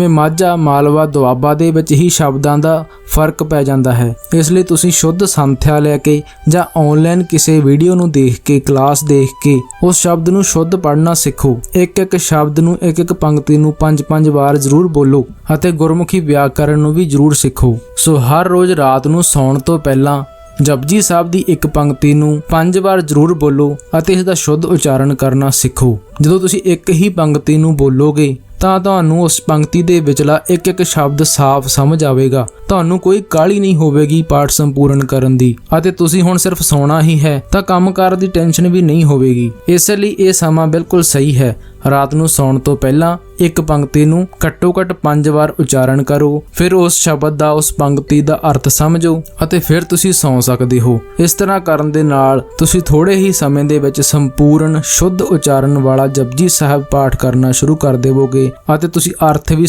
ਜਿਵੇਂ ਮਾਝਾ, ਮਾਲਵਾ, ਦੁਆਬਾ ਦੇ ਵਿੱਚ ਹੀ ਸ਼ਬਦਾਂ ਦਾ ਫ਼ਰਕ ਪੈ ਜਾਂਦਾ ਹੈ। ਇਸ ਲਈ ਤੁਸੀਂ ਸ਼ੁੱਧ ਸੰਥਿਆ ਲੈ ਕੇ ਜਾਂ ਆਨਲਾਈਨ ਕਿਸੇ ਵੀਡੀਓ ਨੂੰ ਦੇਖ ਕੇ ਕਲਾਸ ਦੇਖ ਕੇ ਉਸ ਸ਼ਬਦ ਨੂੰ ਸ਼ੁੱਧ ਪੜ੍ਹਨਾ ਸਿੱਖੋ। ਇੱਕ ਇੱਕ ਸ਼ਬਦ ਨੂੰ ਇੱਕ ਇੱਕ ਪੰਕਤੀ ਨੂੰ ਪੰਜ ਪੰਜ ਵਾਰ ਜ਼ਰੂਰ ਬੋਲੋ ਅਤੇ ਗੁਰਮੁਖੀ ਵਿਆਕਰਨ ਨੂੰ ਵੀ ਜ਼ਰੂਰ ਸਿੱਖੋ। ਸੋ ਹਰ ਰੋਜ਼ ਰਾਤ ਨੂੰ ਸੌਣ ਤੋਂ ਪਹਿਲਾਂ ਜਪਜੀ ਸਾਹਿਬ ਦੀ ਇੱਕ ਪੰਕਤੀ ਨੂੰ ਪੰਜ ਵਾਰ ਜ਼ਰੂਰ ਬੋਲੋ ਅਤੇ ਇਸ ਦਾ ਸ਼ੁੱਧ ਉਚਾਰਨ ਕਰਨਾ ਸਿੱਖੋ। ਜਦੋਂ ਤੁਸੀਂ ਇੱਕ ਹੀ ਪੰਕਤੀ ਨੂੰ ਬੋਲੋਗੇ ਤਾਂ ਤੁਹਾਨੂੰ ਉਸ ਪੰਕਤੀ ਦੇ ਵਿਚਲਾ ਇੱਕ ਇੱਕ ਸ਼ਬਦ ਸਾਫ਼ ਸਮਝ ਆਵੇਗਾ। ਤੁਹਾਨੂੰ ਕੋਈ ਕਾਹਲੀ ਨਹੀਂ ਹੋਵੇਗੀ ਪਾਠ ਸੰਪੂਰਨ ਕਰਨ ਦੀ। ਅਤੇ ਤੁਸੀਂ ਹੁਣ ਸਿਰਫ ਸੌਣਾ ਹੀ ਹੈ, ਤਾਂ ਕੰਮਕਾਰ ਦੀ ਟੈਨਸ਼ਨ ਵੀ ਨਹੀਂ ਹੋਵੇਗੀ। ਇਸ ਲਈ ਇਹ ਸਮਾਂ ਬਿਲਕੁਲ ਸਹੀ ਹੈ। ਰਾਤ ਨੂੰ ਸੌਣ ਤੋਂ ਪਹਿਲਾਂ ਇੱਕ ਪੰਕਤੀ ਨੂੰ ਘੱਟੋ ਘੱਟ 5 ਵਾਰ ਉਚਾਰਨ ਕਰੋ। ਫਿਰ ਉਸ ਸ਼ਬਦ ਦਾ, ਉਸ ਪੰਕਤੀ ਦਾ ਅਰਥ ਸਮਝੋ ਅਤੇ ਫਿਰ ਤੁਸੀਂ ਸੌਂ ਸਕਦੇ ਹੋ। ਇਸ ਤਰ੍ਹਾਂ ਕਰਨ ਦੇ ਨਾਲ ਤੁਸੀਂ ਥੋੜੇ ਹੀ ਸਮੇਂ ਦੇ ਵਿੱਚ ਸੰਪੂਰਨ, ਸ਼ੁੱਧ ਉਚਾਰਨ ਵਾਲਾ ਜਪਜੀ ਸਾਹਿਬ ਪਾਠ ਕਰਨਾ ਸ਼ੁਰੂ ਕਰ ਦੇਵੋਗੇ ਅਤੇ ਤੁਸੀਂ ਅਰਥ ਵੀ